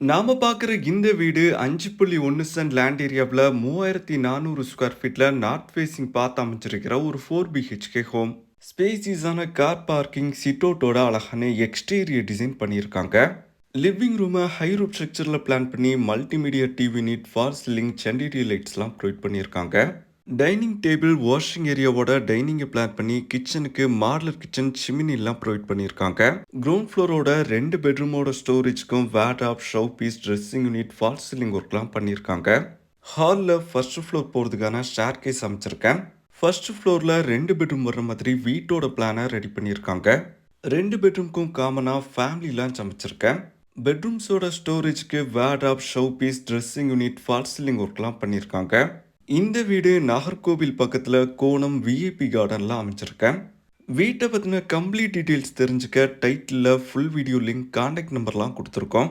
நாம பார்க்குற இந்த வீடு அஞ்சு புள்ளி ஒன்று சென்ட் லேண்ட் ஏரியாவில் மூவாயிரத்தி நானூறு ஸ்கொயர் ஃபீட்டில் நார்த் ஃபேஸிங் பார்த்து அமைச்சிருக்கிற ஒரு ஃபோர் பிஹெச்கே ஹோம் ஸ்பேசிஸான கார் பார்க்கிங் சிட்டோட்டோட அழகான எக்ஸ்டீரியர் டிசைன் பண்ணியிருக்காங்க. லிவிங் ரூமை ஹை ரூப் ஸ்ட்ரக்சரில் பிளான் பண்ணி multimedia TV need for chilling சென்டிடி லைட்ஸ்லாம் ப்ரொவைட் பண்ணியிருக்காங்க. டைனிங் டேபிள் வாஷிங் ஏரியாவோட டைனிங்கை பிளான் பண்ணி கிச்சனுக்கு மாடலர் கிச்சன் சிமினிலாம் ப்ரொவைட் பண்ணியிருக்காங்க கிரவுண்ட் ஃப்ளோரோட ரெண்டு பெட்ரூமோட ஸ்டோரேஜ்க்கும் wardrobe showpiece dressing unit false ceiling ஒர்க்லாம் பண்ணியிருக்காங்க ஹாலில் ஃபர்ஸ்ட் ஃப்ளோர் போகிறதுக்கான ஷேர் கேஸ் அமைச்சிருக்கேன். ஃபர்ஸ்ட் ஃப்ளோரில் ரெண்டு பெட்ரூம் வர்ற மாதிரி வீட்டோட பிளானை ரெடி பண்ணியிருக்காங்க ரெண்டு பெட்ரூம்க்கும் காமனாக ஃபேமிலி லான்ச் அமைச்சிருக்கேன். பெட்ரூம்ஸோட ஸ்டோரேஜ்க்கு wardrobe showpiece dressing unit false ceiling ஒர்க்லாம் பண்ணியிருக்காங்க இந்த வீடு நாகர்கோவில் பக்கத்தில் கோணம் விஐபி கார்டன்லாம் அமைச்சிருக்கேன் வீட்டை பற்றின கம்ப்ளீட் டீட்டெயில்ஸ் தெரிஞ்சுக்க டைட்டிலில் ஃபுல் வீடியோ லிங்க் காண்டாக்ட் நம்பர்லாம் கொடுத்துருக்கோம்.